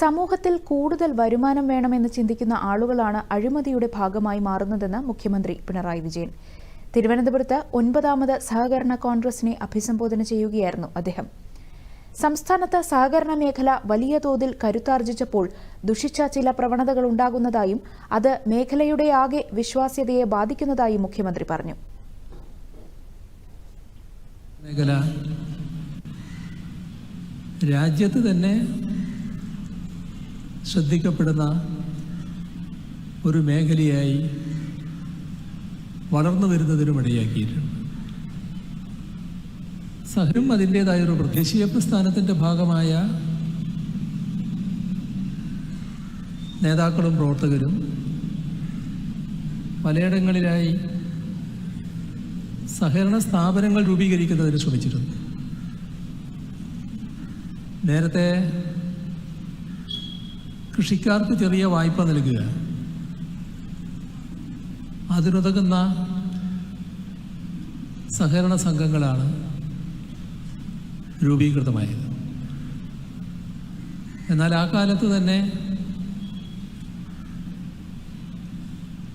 സമൂഹത്തിൽ കൂടുതൽ വരുമാനം വേണമെന്ന് ചിന്തിക്കുന്ന ആളുകളാണ് അഴിമതിയുടെ ഭാഗമായി മാറുന്നതെന്ന് മുഖ്യമന്ത്രി പിണറായി വിജയൻ. തിരുവനന്തപുരത്ത് ഒൻപതാമത് സഹകരണ കോൺഗ്രസിനെ അഭിസംബോധന ചെയ്യുകയായിരുന്നു അദ്ദേഹം. സംസ്ഥാനത്ത് സഹകരണ മേഖല വലിയ തോതിൽ കരുത്താർജിച്ചപ്പോൾ ദുഷിച്ച ചില പ്രവണതകൾ ഉണ്ടാകുന്നതായും അത് മേഖലയുടെ ആകെ വിശ്വാസ്യതയെ ബാധിക്കുന്നതായും മുഖ്യമന്ത്രി പറഞ്ഞു. രാജ്യത്ത് തന്നെ ശ്രദ്ധിക്കപ്പെടുന്ന ഒരു മേഖലയായി വളർന്നു വരുന്നതിനും ഇടയാക്കിയിട്ടുണ്ട്. സഹരും അതിന്റെതായ ഒരു പ്രദേശീയ പ്രസ്ഥാനത്തിന്റെ ഭാഗമായ നേതാക്കളും പ്രവർത്തകരും പലയിടങ്ങളിലായി സഹകരണ സ്ഥാപനങ്ങൾ രൂപീകരിക്കുന്നതിന് ശ്രമിച്ചിരുന്നു നേരത്തെ കൃഷിക്കാർക്ക് ചെറിയ വായ്പ നൽകുക. അതിനുതകുന്ന സഹകരണ സംഘങ്ങളാണ് രൂപീകൃതമായത്. എന്നാൽ ആ കാലത്ത് തന്നെ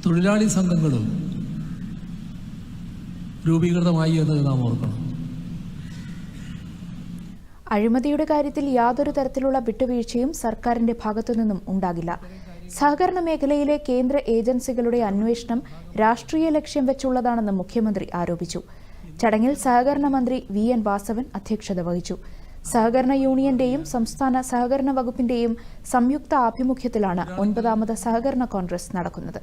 തൊഴിലാളി സംഘങ്ങളും രൂപീകൃതമായി എന്ന് നാം ഓർക്കണം. അഴിമതിയുടെ കാര്യത്തിൽ യാതൊരു തരത്തിലുള്ള വിട്ടുവീഴ്ചയും സർക്കാരിന്റെ ഭാഗത്തുനിന്നും ഉണ്ടാകില്ല. സഹകരണ മേഖലയിലെ കേന്ദ്ര ഏജൻസികളുടെ അന്വേഷണം രാഷ്ട്രീയ ലക്ഷ്യം വെച്ചുള്ളതാണെന്ന് മുഖ്യമന്ത്രി ആരോപിച്ചു. ചടങ്ങിൽ സഹകരണ മന്ത്രി വി. എൻ. വാസവൻ അധ്യക്ഷത വഹിച്ചു. സഹകരണ യൂണിയന്റെയും സംസ്ഥാന സഹകരണ വകുപ്പിന്റെയും സംയുക്ത ആഭിമുഖ്യത്തിലാണ് ഒൻപതാമത് സഹകരണ കോൺഗ്രസ് നടക്കുന്നത്.